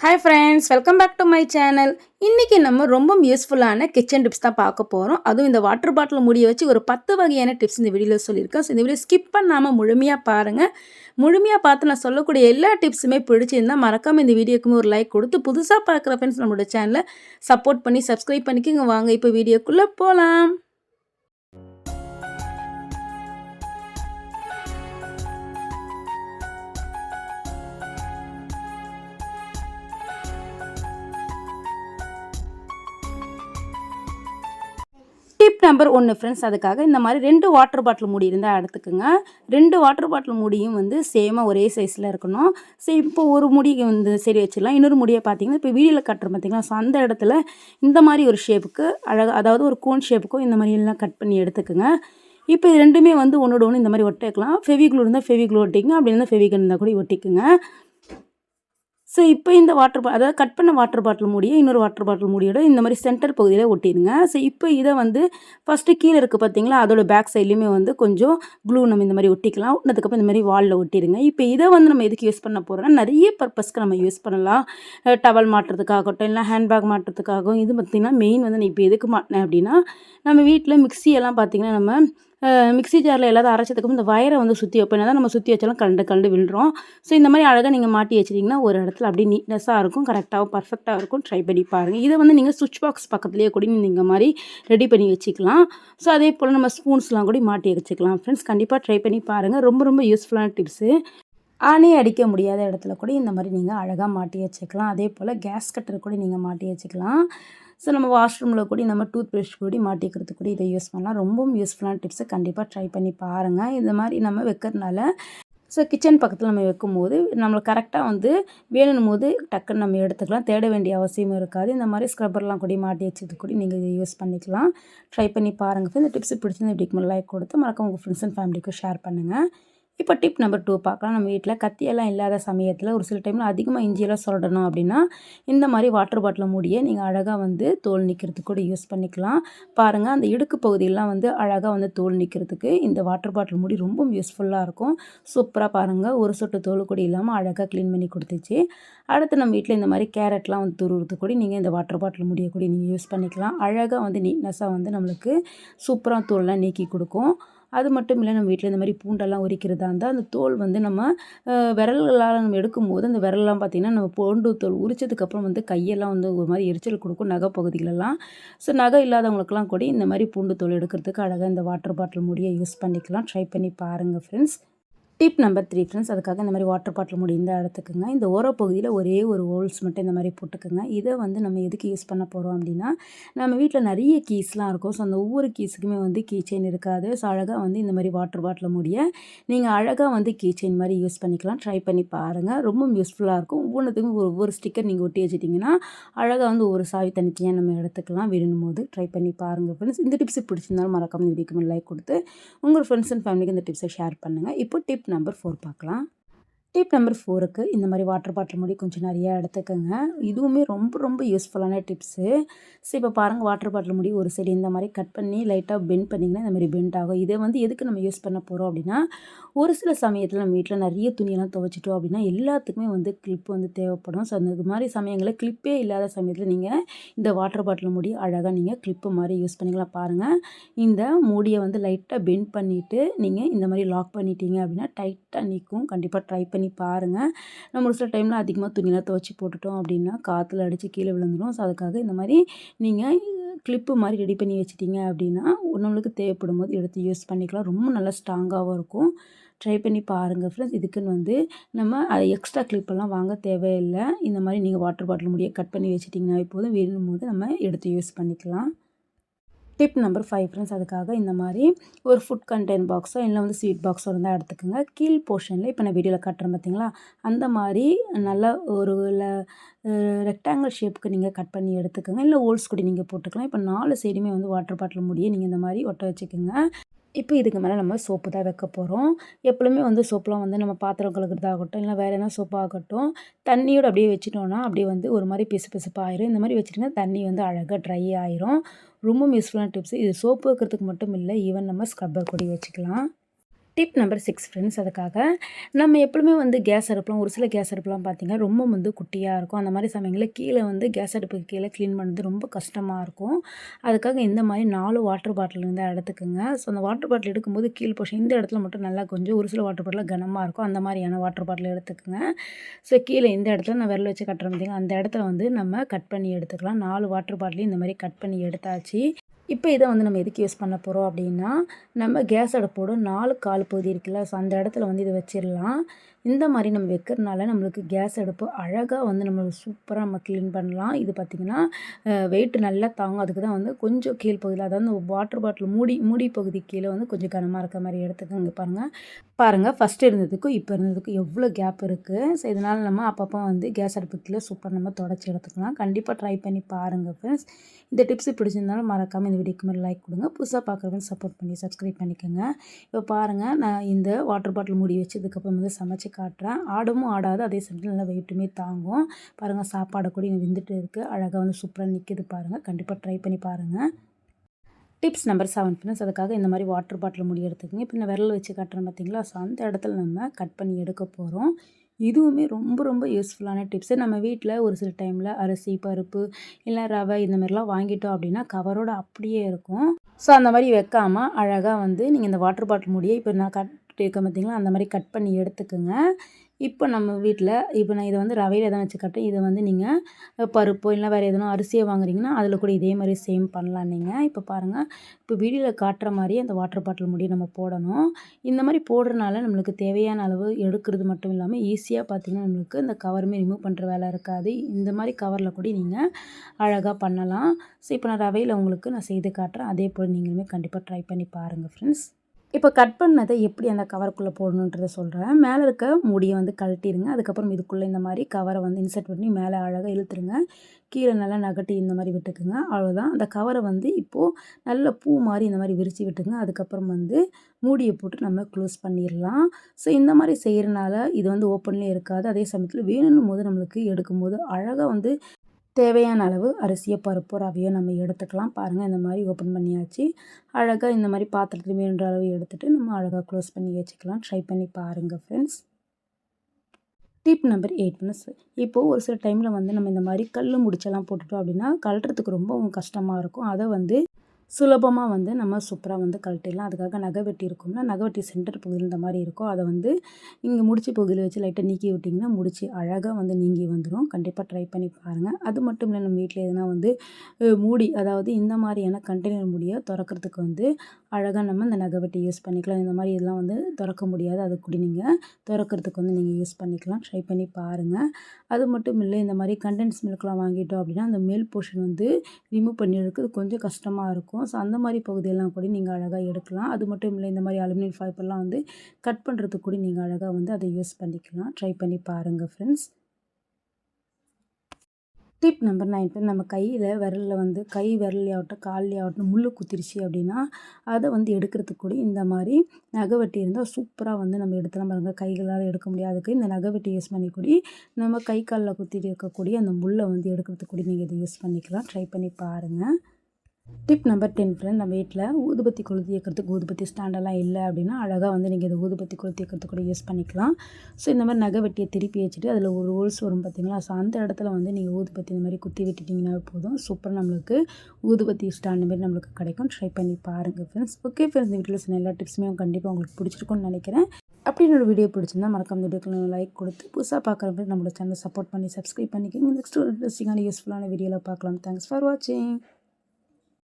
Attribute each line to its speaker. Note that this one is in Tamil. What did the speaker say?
Speaker 1: Hi friends welcome back to my channel இன்றைக்கி நம்ம ரொம்ப யூஸ்ஃபுல்லான கிச்சன் டிப்ஸ் தான் பார்க்க போகிறோம் அதுவும் இந்த வாட்டர் பாட்டில் முடிய வச்சு ஒரு பத்து வகையான டிப்ஸ் இந்த வீடியோவில் சொல்லியிருக்கேன். ஸோ இந்த வீடியோ ஸ்கிப் பண்ணாமல் முழுமையாக பாருங்கள் முழுமையாக பார்த்து நான் சொல்லக்கூடிய எல்லா டிப்ஸுமே பிடிச்சிருந்தால் மறக்காமல் இந்த வீடியோக்குமே ஒரு லைக் கொடுத்து புதுசாக பார்க்குற ஃப்ரெண்ட்ஸ் நம்மளோட சேனலை சப்போர்ட் பண்ணி சப்ஸ்கிரைப் பண்ணிக்கோங்க. வாங்க இப்போ வீடியோக்குள்ளே போகலாம் டிப் நம்பர் ஒன்று ஃப்ரெண்ட்ஸ் அதுக்காக இந்த மாதிரி ரெண்டு வாட்டர் பாட்டில் மூடி இருந்தால் எடுத்துக்கோங்க. ரெண்டு வாட்டர் பாட்டில் மூடியும் வந்து சேமாக ஒரே சைஸில் இருக்கணும். சரி இப்போ ஒரு முடி வந்து சரி வச்சிடலாம். இன்னொரு முடியை பார்த்தீங்கன்னா இப்போ வீடியோவில் கட்டுற பார்த்தீங்களா ஸோ அந்த இடத்துல இந்த மாதிரி ஒரு ஷேப்புக்கு அழகாக அதாவது ஒரு கோன் ஷேப்புக்கும் இந்த மாதிரி எல்லாம் கட் பண்ணி எடுத்துக்கோங்க. இப்போ இது ரெண்டுமே வந்து ஒன்றோட ஒன்று இந்த மாதிரி ஒட்டிக்கலாம். ஃபெவிக்ளூ இருந்தால் ஃபெவிக்ளூ ஒட்டிங்க அப்படி இருந்தால் ஃபெவிகன் இருந்தால் கூட ஒட்டிக்குங்க. ஸோ இப்போ இந்த வாட்டர் பா அதாவது கட் பண்ண வாட்டர் பாட்டில் மூடியை இன்னொரு வாட்டர் பாட்டில் மூடியோட இந்த மாதிரி சென்டர் பகுதியில் ஒட்டிடுங்க ஸோ இப்போ இதை வந்து ஃபஸ்ட்டு கீழே இருக்குது பார்த்தீங்களா அதோட பேக் சைட்லேயுமே வந்து கொஞ்சம் க்ளூ நம்ம இந்த மாதிரி ஒட்டிக்கலாம். ஒட்டினதுக்கப்புறம் இந்த மாதிரி வாலில் ஒட்டிடுங்க இப்போ இதை வந்து நம்ம எதுக்கு யூஸ் பண்ண போகிறோம்னா நிறைய பர்பஸ்க்கு நம்ம யூஸ் பண்ணலாம். டவல் மாட்டுறதுக்காகட்டும் இல்லை ஹேண்ட்பேக் மாட்டுறதுக்காகவும். இது பார்த்திங்கன்னா மெயின் வந்து நான் இப்போ எதுக்கு மாட்டினேன் அப்படின்னா நம்ம வீட்டில் மிக்சி எல்லாம் பார்த்திங்கன்னா நம்ம மிக்ஸி ஜாரில் எல்லாத்தையும் அரைச்சதுக்கு இந்த வயரை வந்து சுற்றி வைப்பேன் தான் நம்ம சுற்றி வச்சாலும் கண்டு கண்டு விழுறோம். ஸோ இந்த மாதிரி அழகாக நீங்கள் மாட்டி வச்சிட்டிங்கன்னா ஒரு இடத்துல அப்படியே நீட்னஸாக இருக்கும் கரெக்டாகவும் பர்ஃபெக்டாக இருக்கும். ட்ரை பண்ணி பாருங்கள் இதை வந்து நீங்கள் சுவிட்ச் பாக்ஸ் பக்கத்துலேயே கூட நீங்கள் இந்த மாதிரி ரெடி பண்ணி வச்சுக்கலாம். ஸோ அதே போல் நம்ம ஸ்பூன்ஸ்லாம் கூட மாட்டி வச்சுக்கலாம். ஃப்ரெண்ட்ஸ் கண்டிப்பாக ட்ரை பண்ணி பாருங்கள் ரொம்ப ரொம்ப யூஸ்ஃபுல்லான டிப்ஸு ஆணி அடிக்க முடியாத இடத்துல கூட இந்த மாதிரி நீங்கள் அழகாக மாட்டி வச்சுக்கலாம். அதே போல் கேஸ் கட்டர் கூட நீங்கள் மாட்டி வச்சுக்கலாம். ஸோ நம்ம வாஷ்ரூமில் கூட நம்ம டூத் ப்ரஷ் கூட மாட்டிக்கிறது கூட இதை யூஸ் பண்ணலாம். ரொம்பவும் யூஸ்ஃபுல்லான டிப்ஸை கண்டிப்பாக ட்ரை பண்ணி பாருங்கள் இந்த மாதிரி நம்ம வைக்கிறதுனால ஸோ கிச்சன் பக்கத்தில் நம்ம வைக்கும்போது நம்மளுக்கு கரெக்டாக வந்து வேணும் போது டக்குன்னு நம்ம எடுத்துக்கலாம். தேட வேண்டிய அவசியமும் இருக்காது. இந்த மாதிரி ஸ்க்ரப்பர்லாம் கூட மாட்டி வச்சது கூட நீங்கள் இதை யூஸ் பண்ணிக்கலாம். ட்ரை பண்ணி பாருங்கள் இந்த டிப்ஸ் பிடிச்சி இந்த வீடியோக்கு லைக் கொடுத்து மறக்காம உங்கள் ஃப்ரெண்ட்ஸ் அண்ட் ஃபேமிலிக்கும் ஷேர் பண்ணுங்கள் இப்போ டிப் நம்பர் டூ பார்க்கலாம். நம்ம வீட்டில் கத்தியெல்லாம் இல்லாத சமயத்தில் ஒரு சில டைமில் அதிகமாக இஞ்சியெல்லாம் சொல்லணும் அப்படின்னா இந்த மாதிரி வாட்டர் பாட்டில் மூடியை நீங்கள் அழகாக வந்து தோல் நிற்கிறதுக்கு கூட யூஸ் பண்ணிக்கலாம். பாருங்கள் அந்த இடுக்கு பகுதியெல்லாம் வந்து அழகாக வந்து தோல் நிற்கிறதுக்கு இந்த வாட்டர் பாட்டில் மூடி ரொம்ப யூஸ்ஃபுல்லாக இருக்கும். சூப்பராக பாருங்கள் ஒரு சொட்டு தோல் கூட இல்லாமல் அழகாக க்ளீன் பண்ணி கொடுத்துச்சு. அடுத்து நம்ம வீட்டில் இந்த மாதிரி கேரட்லாம் வந்து துருவுறது கூட நீங்கள் இந்த வாட்டர் பாட்டில் முடிய கூட நீங்கள் யூஸ் பண்ணிக்கலாம். அழகாக வந்து நீட்னஸாக வந்து நம்மளுக்கு சூப்பராக தோல்லாம் நீக்கி கொடுக்கும். அது மட்டும் இல்லை நம்ம வீட்டில் இந்த மாதிரி பூண்டெல்லாம் உரிக்கிறதா இருந்தால் அந்த தோல் வந்து நம்ம விரல்களால் நம்ம எடுக்கும்போது அந்த விரல்லாம் பார்த்திங்கன்னா நம்ம பூண்டு தோல் உரிச்சதுக்கப்புறம் வந்து கையெல்லாம் வந்து ஒரு மாதிரி எரிச்சல் கொடுக்கும் நகை பகுதிகளெல்லாம். ஸோ நகை இல்லாதவங்களுக்குலாம் கூட இந்த மாதிரி பூண்டு தோல் எடுக்கிறதுக்கு அழகாக இந்த வாட்டர் பாட்டில் முடியை யூஸ் பண்ணிக்கலாம். ட்ரை பண்ணி பாருங்கள் friends tip number three friends அதுக்காக இந்த மாதிரி வாட்டர் பாட்டில் முடிந்த எடுத்துக்கோங்க இந்த ஓரப்பகுதியில் ஒரே ஒரு ஹோல்ஸ் மட்டும் இந்த மாதிரி போட்டுக்கோங்க. இதை வந்து நம்ம எதுக்கு யூஸ் பண்ண போகிறோம் அப்படின்னா நம்ம வீட்டில் நிறைய கீஸ்லாம் இருக்கும். ஸோ அந்த ஒவ்வொரு கீஸுக்குமே வந்து கீ செயின் இருக்காது. ஸோ அழகாக வந்து இந்த மாதிரி வாட்டர் பாட்டில் முடிய நீங்கள் அழகாக வந்து கீ செயின் மாதிரி யூஸ் பண்ணிக்கலாம். ட்ரை பண்ணி பாருங்கள் ரொம்ப யூஸ்ஃபுல்லாக இருக்கும். ஒவ்வொன்றுத்துக்கும் ஒரு ஒவ்வொரு ஸ்டிக்கர் நீங்கள் ஒட்டி வச்சிட்டிங்கன்னா அழகாக வந்து ஒரு சாவி தனித்தனியாக நம்ம எடுத்துக்கலாம் விடணும் போது ட்ரை பண்ணி பாருங்கள் ஃப்ரெண்ட்ஸ் இந்த டிப்ஸ் பிடிச்சிருந்தாலும் மறக்காமல் வீடியோக்கு லைக் கொடுத்து உங்கள் ஃப்ரெண்ட்ஸ் அண்ட் ஃபேமிலிக்கு இந்த டிப்ஸை ஷேர் பண்ணுங்கள் இப்போ டிப் நம்பர் ஃபோர் பார்க்கலாம். டிப் நம்பர் ஃபோருக்கு இந்த மாதிரி வாட்டர் பாட்டில் முடி கொஞ்சம் நிறையா எடுத்துக்கோங்க. இதுவுமே ரொம்ப ரொம்ப யூஸ்ஃபுல்லான டிப்ஸு ஸோ இப்போ பாருங்கள் வாட்டர் பாட்டில் முடி ஒரு சைடு இந்த மாதிரி கட் பண்ணி லைட்டாக பெண்ட் பண்ணிங்கன்னா இந்த மாதிரி பெண்ட் ஆகும். இதை வந்து எதுக்கு நம்ம யூஸ் பண்ண போகிறோம் அப்படின்னா ஒரு சில சமயத்தில் நம்ம வீட்டில் நிறைய துணியெல்லாம் துவைச்சிட்டோம் அப்படின்னா எல்லாத்துக்குமே வந்து கிளிப் வந்து தேவைப்படும். ஸோ அந்த மாதிரி சமயங்களில் கிளிப்பே இல்லாத சமயத்தில் நீங்கள் இந்த வாட்டர் பாட்டில் முடி அழகாக நீங்கள் கிளிப்பு மாதிரி யூஸ் பண்ணிக்கலாம். பாருங்கள் இந்த மூடியை வந்து லைட்டாக பெண்ட் பண்ணிவிட்டு நீங்கள் இந்த மாதிரி லாக் பண்ணிட்டீங்க அப்படின்னா டைட்டாக நிற்கும் கண்டிப்பாக ட்ரை பண்ணி பண்ணி பாருங்கள் நம்ம ஒரு சில டைமில் அதிகமாக துணியெல்லாம் துவச்சி போட்டுட்டோம் அப்படின்னா காற்றுல அடித்து கீழே விழுந்துடும் ஸோ அதுக்காக இந்த மாதிரி நீங்கள் கிளிப்பு மாதிரி ரெடி பண்ணி வச்சிட்டிங்க அப்படின்னா நம்மளுக்கு தேவைப்படும் போது எடுத்து யூஸ் பண்ணிக்கலாம். ரொம்ப நல்லா ஸ்ட்ராங்காகவும் இருக்கும். ட்ரை பண்ணி பாருங்கள் ஃப்ரெண்ட்ஸ் இதுக்குன்னு வந்து நம்ம எக்ஸ்ட்ரா கிளிப்பெல்லாம் வாங்க தேவையில்லை. இந்த மாதிரி நீங்கள் வாட்டர் பாட்டில் முடிய கட் பண்ணி வச்சிட்டிங்கன்னா இப்போதும் வேணும் போது நம்ம எடுத்து யூஸ் பண்ணிக்கலாம். டிப் நம்பர் ஃபைவ் ஃப்ரெண்ட்ஸ் அதுக்காக இந்த மாதிரி ஒரு ஃபுட் கண்டெய்ன் பாக்ஸோ இல்லை வந்து ஸ்வீட் பாக்ஸோ இருந்தால் எடுத்துக்கோங்க. கீழ் போர்ஷனில் இப்போ நான் வீடியோவில் கட்டுறேன் பார்த்தீங்களா அந்த மாதிரி நல்ல ஒரு ரெக்டாங்கிள் ஷேப்புக்கு நீங்கள் கட் பண்ணி எடுத்துக்கோங்க. இல்லை ஓல்ஸ் கூட நீங்கள் போட்டுக்கலாம். இப்போ நாலு சைடுமே வந்து வாட்டர் பாட்டில் முடிய நீங்கள் இந்த மாதிரி ஒட்ட வச்சுக்கோங்க. இப்போ இதுக்கு மேலே நம்ம சோப்பு தான் வைக்க போகிறோம் எப்பொழுதுமே வந்து சோப்புலாம் வந்து நம்ம பாத்திரம் கழுகுறதாகட்டும் இல்லை வேறு என்ன சோப்பாகட்டும் தண்ணியோடு அப்படியே வச்சிட்டோன்னா அப்படியே வந்து ஒரு மாதிரி பிசு பிசுப்பாயிரும் இந்த மாதிரி வச்சுட்டிங்கன்னா தண்ணி வந்து அழகாக ட்ரை ஆயிரும். ரொம்ப யூஸ்ஃபுல்லான டிப்ஸ் இது சோப்பு வைக்கிறதுக்கு மட்டும் இல்லை ஈவன் நம்ம ஸ்க்ரப்பர் கூட வச்சுக்கலாம் டிப் நம்பர் சிக்ஸ் ஃப்ரெண்ட்ஸ் அதுக்காக நம்ம எப்பவுமே வந்து கேஸ் அடுப்புலாம் ஒரு சில கேஸ் அடுப்புலாம் பார்த்திங்கன்னா ரொம்ப வந்து குட்டியாக இருக்கும். அந்த மாதிரி சமயங்களில் கீழே வந்து கேஸ் அடுப்புக்கு கீழே க்ளீன் பண்ணுறது ரொம்ப கஷ்டமாக இருக்கும். அதுக்காக இந்த மாதிரி நாலு வாட்டர் பாட்டில் இருந்தால் எடுத்துக்கோங்க. ஸோ அந்த வாட்டர் பாட்டில் எடுக்கும்போது கீழ் போஷன் இந்த இடத்துல மட்டும் நல்லா கொஞ்சம் ஒரு சில வாட்டர் பாட்டில் கனமாக இருக்கும். அந்த மாதிரியான வாட்டர் பாட்டில் எடுத்துக்கோங்க. ஸோ கீழே இந்த இடத்துல நான் விரல் வச்சு கட்டுறேன் பார்த்திங்கன்னா அந்த இடத்துல வந்து நம்ம கட் பண்ணி எடுத்துக்கலாம். நாலு வாட்டர் பாட்டிலையும் இந்த மாதிரி கட் பண்ணி எடுத்தாச்சு. இப்போ இதை வந்து நம்ம எதுக்கு யூஸ் பண்ண போகிறோம் அப்படின்னா நம்ம கேஸ் அடுப்போட நாலு கால் பகுதி இருக்குல்ல ஸோ அந்த இடத்துல வந்து இதை வச்சிடலாம். இந்த மாதிரி நம்ம வைக்கிறதுனால நம்மளுக்கு கேஸ் அடுப்பு அழகாக வந்து நம்மளுக்கு சூப்பராக நம்ம க்ளீன் பண்ணலாம். இது பார்த்திங்கன்னா வெயிட் நல்லா தாங்கும். அதுக்கு தான் வந்து கொஞ்சம் கீழ் பகுதியில் அதாவது வாட்டர் பாட்டில் மூடி மூடி பகுதி கீழே வந்து கொஞ்சம் கனமாக இருக்க மாதிரி எடுத்துக்கோங்க. பாருங்கள் பாருங்கள் ஃபஸ்ட்டு இருந்ததுக்கும் இப்போ இருந்ததுக்கும் எவ்வளோ கேப் இருக்குது ஸோ இதனால் நம்ம அப்பப்போ வந்து கேஸ் அடுப்பு கீழே சூப்பராக நம்ம தொடச்சி எடுத்துக்கலாம். கண்டிப்பாக ட்ரை பண்ணி பாருங்கள் ஃப்ரெண்ட்ஸ் இந்த டிப்ஸ் பிடிச்சிருந்தாலும் மறக்காமல் இந்த வீடியோக்கு மேலே லைக் கொடுங்க. புதுசாக பார்க்குறவங்க சப்போர்ட் பண்ணி சப்ஸ்கிரைப் பண்ணிக்கோங்க. இப்போ பாருங்கள் நான் இந்த வாட்டர் பாட்டில் மூடி வச்சதுக்கப்புறம் வந்து சமைச்சு காட்டுறேன். ஆடும் ஆடாது அதே சமயத்தில் நல்லா வெயிட்டுமே தாங்கும். பாருங்கள் சாப்பாடை கூட இங்கே வெந்துட்டு இருக்குது அழகாக வந்து சூப்பராக நிற்கிது பாருங்கள் கண்டிப்பாக ட்ரை பண்ணி பாருங்கள் டிப்ஸ் நம்பர் செவன் ஃப்ரெண்ட்ஸ் அதுக்காக இந்த மாதிரி வாட்டர் பாட்டில் முடி எடுத்துக்கோங்க. இப்போ நான் விரல் வச்சு காட்டுறேன் பார்த்தீங்களா? ஸோ அந்த இடத்துல நம்ம கட் பண்ணி எடுக்க போகிறோம் இதுவுமே ரொம்ப ரொம்ப யூஸ்ஃபுல்லான டிப்ஸு நம்ம வீட்டில் ஒரு சில டைமில் அரிசி பருப்பு இல்லை ரவை இந்த மாதிரிலாம் வாங்கிட்டோம் அப்படின்னா கவரோட அப்படியே இருக்கும். ஸோ அந்த மாதிரி வைக்காமல் அழகாக வந்து நீங்கள் இந்த வாட்டர் பாட்டில் முடியை இப்போ நான் கட் இருக்க பார்த்திங்களா அந்த மாதிரி கட் பண்ணி எடுத்துக்கோங்க. இப்போ நம்ம வீட்டில் இப்போ நான் இதை வந்து ரவையில் தான் வச்சு கட்டேன் இதை வந்து நீங்கள் பருப்போ இல்லை வேறு எதுனா அரிசியை வாங்குறீங்கன்னா அதில் கூட இதே மாதிரி சேம் பண்ணலாம் நீங்கள் இப்போ பாருங்கள் இப்போ வீடியோவில் காட்டுற மாதிரி அந்த வாட்டர் பாட்டில் முடி நம்ம போடணும். இந்த மாதிரி போடுறனால நம்மளுக்கு தேவையான அளவு எடுக்கிறது மட்டும் இல்லாமல் ஈஸியாக பார்த்திங்கன்னா நம்மளுக்கு இந்த கவருமே ரிமூவ் பண்ணுற வேலை இருக்காது. இந்த மாதிரி கவரில் கூட நீங்கள் அழகாக பண்ணலாம். ஸோ இப்போ நான் ரவையில் உங்களுக்கு நான் செய்து காட்டுறேன். அதே போல் நீங்களுமே கண்டிப்பாக ட்ரை பண்ணி பாருங்கள் ஃப்ரெண்ட்ஸ் இப்போ கட் பண்ணதை எப்படி அந்த கவருக்குள்ளே போடணுன்றதை சொல்கிறேன். மேலே இருக்க முடியை வந்து கழட்டிடுங்க. அதுக்கப்புறம் இதுக்குள்ளே இந்த மாதிரி கவரை வந்து இன்சர்ட் பண்ணி மேலே அழகாக இழுத்துருங்க கீழே நல்லா நகட்டி இந்த மாதிரி விட்டுக்குங்க. அவ்வளோதான். அந்த கவரை வந்து இப்போது நல்ல பூ மாதிரி இந்த மாதிரி விரித்து விட்டுங்க. அதுக்கப்புறம் வந்து மூடியை போட்டு நம்ம க்ளோஸ் பண்ணிடலாம். ஸோ இந்த மாதிரி செய்கிறனால இது வந்து ஓப்பன்லேயே இருக்காது. அதே சமயத்தில் வேணும்னும் போது நம்மளுக்கு எடுக்கும்போது அழகாக வந்து தேவையான அளவு அரிசியை பருப்போ ரவையோ நம்ம எடுத்துக்கலாம். பாருங்கள் இந்த மாதிரி ஓப்பன் பண்ணியாச்சு. அழகாக இந்த மாதிரி பாத்திரத்தில் வேணுன்ற அளவு எடுத்துகிட்டு நம்ம அழகாக க்ளோஸ் பண்ணி வச்சுக்கலாம். ட்ரை பண்ணி பாருங்கள் friends tip number eight plus இப்போது ஒரு சில டைமில் வந்து நம்ம இந்த மாதிரி கல் முடிச்செல்லாம் போட்டுட்டோம் அப்படின்னா கழட்டுறதுக்கு ரொம்ப கஷ்டமாக இருக்கும். அதை வந்து சுலபமாக வந்து நம்ம சூப்பராக வந்து கழட்டிடலாம். அதுக்காக நகை வெட்டி இருக்கும்னா நகை வெட்டி சென்டர் பகுதியில் இந்த மாதிரி இருக்கும் அதை வந்து இங்கே முடிச்சு பகுதியில் வச்சு லைட்டாக நீக்கி விட்டிங்கன்னா முடிச்சு அழகாக வந்து நீங்கி வந்துடும் கண்டிப்பாக ட்ரை பண்ணி பாருங்கள் அது மட்டும் இல்லை நம்ம வீட்டில் எதுனா வந்து மூடி அதாவது இந்த மாதிரியான கண்டெய்னர் மூடியை திறக்கிறதுக்கு வந்து அழகாக நம்ம இந்த நகை வெட்டி யூஸ் பண்ணிக்கலாம். இந்த மாதிரி இதெல்லாம் வந்து திறக்க முடியாது. அது கூட நீங்கள் திறக்கிறதுக்கு வந்து நீங்கள் யூஸ் பண்ணிக்கலாம். ட்ரை பண்ணி பாருங்கள் அது மட்டும் இல்லை இந்த மாதிரி கண்டென்ஸ் மில்க்லாம் வாங்கிட்டோம் அப்படின்னா அந்த மேல் போர்ஷன் வந்து ரிமூவ் பண்ணி எடுக்கிறது கொஞ்சம் கஷ்டமாக இருக்கும். இருக்கும் ஸோ அந்த மாதிரி பகுதியெல்லாம் கூட நீங்கள் அழகாக எடுக்கலாம். அது மட்டும் இல்லை இந்த மாதிரி அலுமினியம் ஃபைபர்லாம் வந்து கட் பண்ணுறதுக்கு கூட நீங்கள் அழகாக வந்து அதை யூஸ் பண்ணிக்கலாம். ட்ரை பண்ணி பாருங்கள் ஃப்ரெண்ட்ஸ் டிப் நம்பர் நைன் நம்ம கையில் விரலில் வந்து கை விரலையாகட்டும் கால்லையாகட்டும் முள் குத்திருச்சு அப்படின்னா அதை வந்து எடுக்கிறதுக்கு கூட இந்த மாதிரி நகை வெட்டி இருந்தால் சூப்பராக வந்து நம்ம எடுத்துலாம் பாருங்கள் கைகளால் எடுக்க முடியாதுக்கு இந்த நகை வெட்டி யூஸ் பண்ணிக்கூடி நம்ம கை காலில் குத்திட்டு இருக்கக்கூடிய அந்த முள்ளை வந்து எடுக்கிறதுக்கு கூட நீங்கள் இதை யூஸ் பண்ணிக்கலாம். ட்ரை பண்ணி பாருங்கள் டிப் நம்பர் டென் ஃப்ரெண்ட் நம்ம வீட்டில் ஊதுபத்தி கொளுத்தி ஏற்கிறதுக்கு ஊதுபத்தி ஸ்டாண்டெல்லாம் இல்லை அப்படின்னா அழகாக வந்து நீங்கள் இதை ஊதுபத்தி கொளுத்தி ஏற்கிறது கூட யூஸ் பண்ணிக்கலாம். ஸோ இந்த மாதிரி நகை வெட்டியை திருப்பி வச்சுட்டு அதில் ஒரு ஹோல்ஸ் வரும் பார்த்தீங்களா? ஸோ அந்த இடத்துல வந்து நீங்கள் ஊதுபத்தி இந்த மாதிரி குத்தி விட்டுட்டிங்கன்னா போதும். சூப்பராக நம்மளுக்கு ஊதுபத்தி ஸ்டாண்ட் மாதிரி நம்மளுக்கு கிடைக்கும். ட்ரை பண்ணி பாருங்கள் ஃப்ரெண்ட்ஸ் ஓகே ஃப்ரெண்ட்ஸ் இந்த வீட்டில் சொன்ன எல்லா டிப்ஸுமே கண்டிப்பாக உங்களுக்கு பிடிச்சிருக்கும்னு நினைக்கிறேன். அப்படி என்னோட வீடியோ பிடிச்சிருந்தா மறக்காம வீடியோக்கு லைக் கொடுத்து புதுசாக பார்க்குறவங்க நம்மளோட சேனலை சப்போர்ட் பண்ணி சப்ஸ்கிரைப் பண்ணிக்கோங்க. நெக்ஸ்ட் ஒரு இன்ட்ரெஸ்டிங்கான யூஸ்ஃபுல்லான வீடியோவில் பார்க்கலாம். தேங்க்ஸ் ஃபார் வாட்சிங்